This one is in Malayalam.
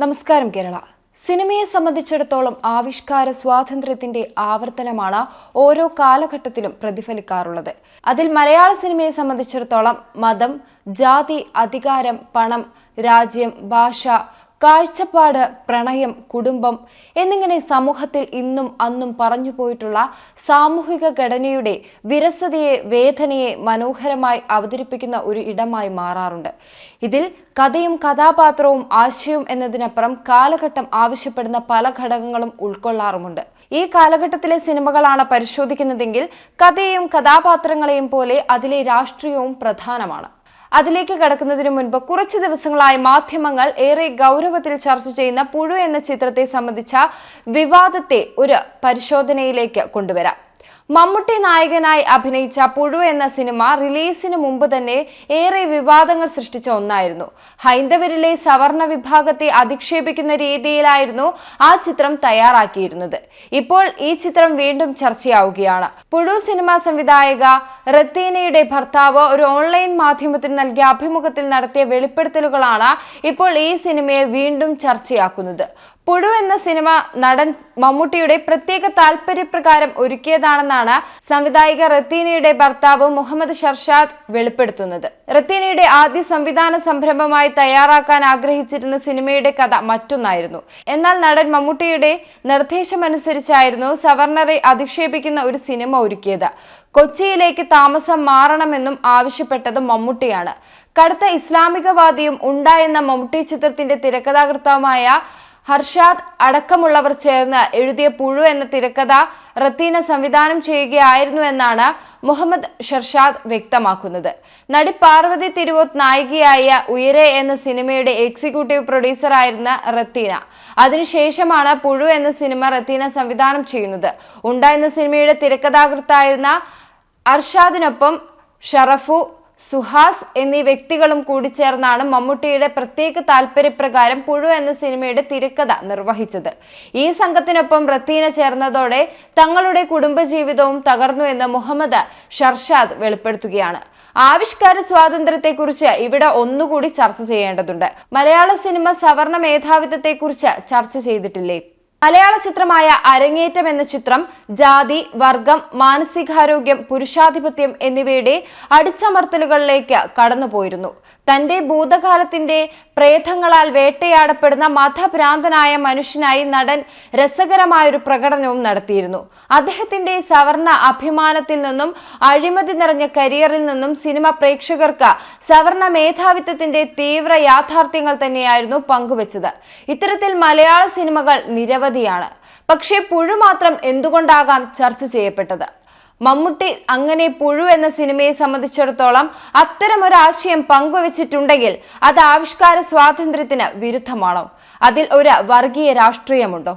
നമസ്കാരം കേരള. സിനിമയെ സംബന്ധിച്ചിടത്തോളം ആവിഷ്കാര സ്വാതന്ത്ര്യത്തിന്റെ ആവർത്തനമാണ് ഓരോ കാലഘട്ടത്തിലും പ്രതിഫലിക്കാറുള്ളത്. അതിൽ മലയാള സിനിമയെ സംബന്ധിച്ചിടത്തോളം മതം ജാതി അധികാരം പണം രാജ്യം ഭാഷ കാഴ്ചപ്പാട് പ്രണയം കുടുംബം എന്നിങ്ങനെ സമൂഹത്തിൽ ഇന്നും അന്നും പറഞ്ഞു പോയിട്ടുള്ള സാമൂഹിക ഘടനയുടെ വിരസതയെ വേദനയെ മനോഹരമായി അവതരിപ്പിക്കുന്ന ഒരു ഇടമായി മാറാറുണ്ട്. ഇതിൽ കഥയും കഥാപാത്രവും ആശയവും എന്നതിനപ്പുറം കാലഘട്ടം ആവശ്യപ്പെടുന്ന പല ഘടകങ്ങളും ഉൾക്കൊള്ളാറുമുണ്ട്. ഈ കാലഘട്ടത്തിലെ സിനിമകളാണ് പരിശോധിക്കുന്നതെങ്കിൽ കഥയെയും കഥാപാത്രങ്ങളെയും പോലെ അതിലെ രാഷ്ട്രീയവും പ്രധാനമാണ്. അതിലേക്ക് കടക്കുന്നതിനു മുൻപ് കുറച്ചു ദിവസങ്ങളായി മാധ്യമങ്ങൾ ഏറെ ഗൗരവത്തിൽ ചർച്ച ചെയ്യുന്ന പുഴു എന്ന ചിത്രത്തെ സംബന്ധിച്ച വിവാദത്തെ ഒരു പരിശോധനയിലേക്ക് കൊണ്ടുവരാം. മമ്മൂട്ടി നായകനായി അഭിനയിച്ച പുഴു എന്ന സിനിമ റിലീസിന് മുമ്പ് തന്നെ ഏറെ വിവാദങ്ങൾ സൃഷ്ടിച്ച ഒന്നായിരുന്നു. ഹൈന്ദവരിലെ സവർണ വിഭാഗത്തെ അധിക്ഷേപിക്കുന്ന രീതിയിലായിരുന്നു ആ ചിത്രം തയ്യാറാക്കിയിരുന്നത്. ഇപ്പോൾ ഈ ചിത്രം വീണ്ടും ചർച്ചയാവുകയാണ്. പുഴു സിനിമ സംവിധായക റത്തീനയുടെ ഭർത്താവ് ഒരു ഓൺലൈൻ മാധ്യമത്തിന് നൽകിയ അഭിമുഖത്തിൽ നടത്തിയ വെളിപ്പെടുത്തലുകളാണ് ഇപ്പോൾ ഈ സിനിമയെ വീണ്ടും ചർച്ചയാക്കുന്നത്. പുഴു എന്ന സിനിമ നടൻ മമ്മൂട്ടിയുടെ പ്രത്യേക താല്പര്യപ്രകാരം ഒരുക്കിയതാണെന്നാണ് സംവിധായിക റത്തീനയുടെ ഭർത്താവ് മുഹമ്മദ് ഷർഷാദ് വെളിപ്പെടുത്തുന്നത്. റത്തീനയുടെ ആദ്യ സംവിധാന സംരംഭമായി തയ്യാറാക്കാൻ ആഗ്രഹിച്ചിരുന്ന സിനിമയുടെ കഥ മറ്റൊന്നായിരുന്നു. എന്നാൽ നടൻ മമ്മൂട്ടിയുടെ നിർദ്ദേശമനുസരിച്ചായിരുന്നു സവർണറെ അധിക്ഷേപിക്കുന്ന ഒരു സിനിമ ഒരുക്കിയത്. കൊച്ചിയിലേക്ക് താമസം മാറണമെന്നും ആവശ്യപ്പെട്ടത് മമ്മൂട്ടിയാണ്. കടുത്ത ഇസ്ലാമികവാദിയും ഉണ്ടായെന്ന മമ്മൂട്ടി ചിത്രത്തിന്റെ തിരക്കഥാകൃത്തമായ ഹർഷാദ് അടക്കമുള്ളവർ ചേർന്ന് എഴുതിയ പുഴു എന്ന തിരക്കഥ റത്തീന സംവിധാനം ചെയ്യുകയായിരുന്നു എന്നാണ് മുഹമ്മദ് ഷർഷാദ് വ്യക്തമാക്കുന്നത്. നടി പാർവതി തിരുവോത്ത് നായികയായ ഉയരെ എന്ന സിനിമയുടെ എക്സിക്യൂട്ടീവ് പ്രൊഡ്യൂസറായിരുന്ന റത്തീന. അതിനുശേഷമാണ് പുഴു എന്ന സിനിമ റത്തീന സംവിധാനം ചെയ്യുന്നത്. ഉണ്ട എന്ന സിനിമയുടെ തിരക്കഥാകൃത്തായിരുന്ന അർഷാദിനൊപ്പം ഷറഫു സുഹാസ് എന്നീ വ്യക്തികളും കൂടി ചേർന്നാണ് മമ്മൂട്ടിയുടെ പ്രത്യേക താല്പര്യപ്രകാരം പുഴു എന്ന സിനിമയുടെ തിരക്കഥ നിർവഹിച്ചത്. ഈ സംഘത്തിനൊപ്പം റത്തീന ചേർന്നതോടെ തങ്ങളുടെ കുടുംബജീവിതവും തകർന്നു എന്ന് മുഹമ്മദ് ഷർഷാദ് വെളിപ്പെടുത്തുകയാണ്. ആവിഷ്കാര സ്വാതന്ത്ര്യത്തെക്കുറിച്ച് ഇവിടെ ഒന്നുകൂടി ചർച്ച ചെയ്യേണ്ടതുണ്ട്. മലയാള സിനിമ സവർണ മേധാവിത്വത്തെക്കുറിച്ച് ചർച്ച ചെയ്തിട്ടില്ലേ? മലയാള ചിത്രമായ അരങ്ങേറ്റം എന്ന ചിത്രം ജാതി വർഗം മാനസികാരോഗ്യം പുരുഷാധിപത്യം എന്നിവയുടെ അടിച്ചമർത്തലുകളിലേക്ക് കടന്നുപോയിരുന്നു. തന്റെ ഭൂതകാലത്തിന്റെ പ്രേതങ്ങളാൽ വേട്ടയാടപ്പെടുന്ന മതഭ്രാന്തനായ മനുഷ്യനായി നടൻ രസകരമായൊരു പ്രകടനവും നടത്തിയിരുന്നു. അദ്ദേഹത്തിന്റെ സവർണ അഭിമാനത്തിൽ നിന്നും അഴിമതി നിറഞ്ഞ കരിയറിൽ നിന്നും സിനിമ പ്രേക്ഷകർക്ക് സവർണ മേധാവിത്വത്തിന്റെ തീവ്ര യാഥാർത്ഥ്യങ്ങൾ തന്നെയായിരുന്നു പങ്കുവച്ചത്. ഇത്തരത്തിൽ മലയാള സിനിമകൾ നിരവധിയാണ് പക്ഷേ പുഴു മാത്രം എന്തുകൊണ്ടാകാം ചർച്ച ചെയ്യപ്പെട്ടത്? മമ്മൂട്ടി അങ്ങനെ പുഴു എന്ന സിനിമയെ സംബന്ധിച്ചിടത്തോളം അത്തരം ഒരു ആശയം പങ്കുവച്ചിട്ടുണ്ടെങ്കിൽ അത് ആവിഷ്കാര സ്വാതന്ത്ര്യത്തിന് വിരുദ്ധമാണോ? അതിൽ ഒരു വർഗീയ രാഷ്ട്രീയമുണ്ടോ?